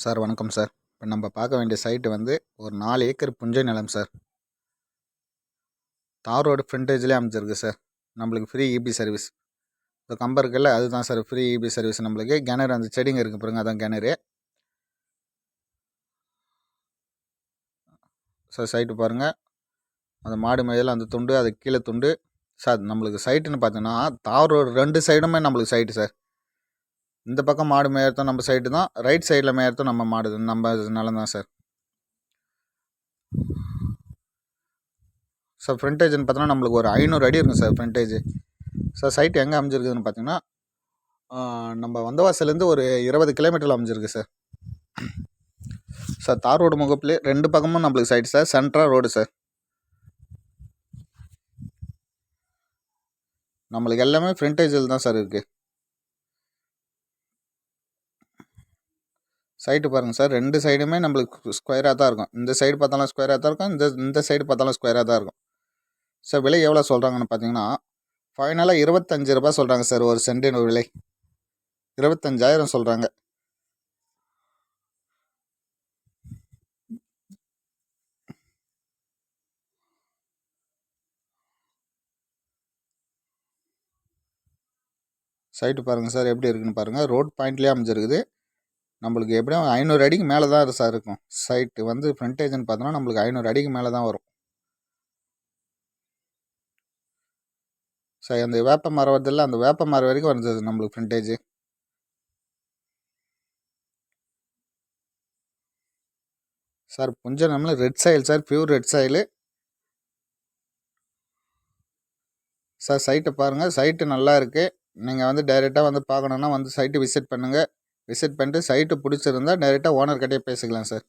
Sir வணக்கம் sir. இப்போ நம்ம பார்க்க வேண்டிய சைட்டு வந்து ஒரு நாலு ஏக்கர் புஞ்சை நிலம் சார். தார் ரோடு ஃப்ரண்டேஜ்லேயே அமைச்சிருக்கு சார். நம்மளுக்கு ஃப்ரீ இபி சர்வீஸ் இப்போ கம்பர் இருக்குல்ல அதுதான் சார் ஃப்ரீ இபி சர்வீஸ் நம்மளுக்கு. கிணறு அந்த செடிங்க இருக்குது பாருங்க அதான் கிணறு. சார் சைட்டு பாருங்கள் அந்த மாடு மேல அந்த துண்டு அது கீழே துண்டு. சார் நம்மளுக்கு சைட்டுன்னு பார்த்தீங்கன்னா தார் ரோடு ரெண்டு சைடுமே நம்மளுக்கு சைட்டு சார். இந்த பக்கம் மாடு மேயறதும் நம்ம சைடு தான். ரைட் சைடில் மேயறதும் நம்ம மாடு நம்ம நிலம் தான் சார் சார் ஃப்ரண்டேஜ்னு பார்த்தோன்னா நம்மளுக்கு ஒரு ஐநூறு அடி இருக்கும் சார் ஃப்ரண்டேஜ் சார் சைட் எங்கே அமைஞ்சிருக்குதுன்னு பார்த்தீங்கன்னா நம்ம வந்தவாசலேருந்து ஒரு இருபது கிலோமீட்டரில் அமைஞ்சிருக்கு சார் சார் தார் ரோடு முகப்புலேயே ரெண்டு பக்கமும் நம்மளுக்கு side sir central road sir நம்மளுக்கு எல்லாமே ஃப்ரண்டேஜில் தான் சார் இருக்குது சைட்டு பாருங்கள் சார் ரெண்டு சைடுமே நம்மளுக்கு ஸ்கொயராக தான் இருக்கும். இந்த சைடு பார்த்தாலும் ஸ்கொயராக தான் இருக்கும். இந்த இந்த சைடு பார்த்தாலும் ஸ்கொயராக தான் இருக்கும். சார் விலை எவ்வளோ சொல்கிறாங்கன்னு பார்த்தீங்கன்னா ஃபைனலாக இருபத்தஞ்சு ரூபா சொல்கிறாங்க சார் ஒரு சென்டின் விலை. இருபத்தஞ்சாயிரம் சொல்கிறாங்க சைட்டு பாருங்கள் சார் எப்படி இருக்குன்னு பாருங்கள் ரோட் பாயிண்ட்லேயே அமைஞ்சிருக்குது. நம்மளுக்கு எப்படியும் ஐநூறு அடிக்கு மேலே தான் சார் இருக்கும். சைட்டு வந்து ஃப்ரண்டேஜ்னு பார்த்தோன்னா நம்மளுக்கு ஐநூறு அடிக்கு மேலே தான் வரும். சார் அந்த வேப்ப மரம் வருதில்ல அந்த வேப்ப மரம் வரைக்கும் வந்தது நம்மளுக்கு ஃப்ரண்டேஜ் சார் புஞ்ச நம்மள red soil sir pure red soil sir சைட்டை பாருங்கள் சைட்டு நல்லா இருக்குது நீங்கள் வந்து டைரெக்டாக வந்து பார்க்கணுன்னா வந்து சைட்டு விசிட் பண்ணுங்கள் விசிட் பண்ணிட்டு சைட்டு பிடிச்சிருந்தா டைரெக்டாக ஓனர்கிட்டயே பேசிக்கலாம் சார்.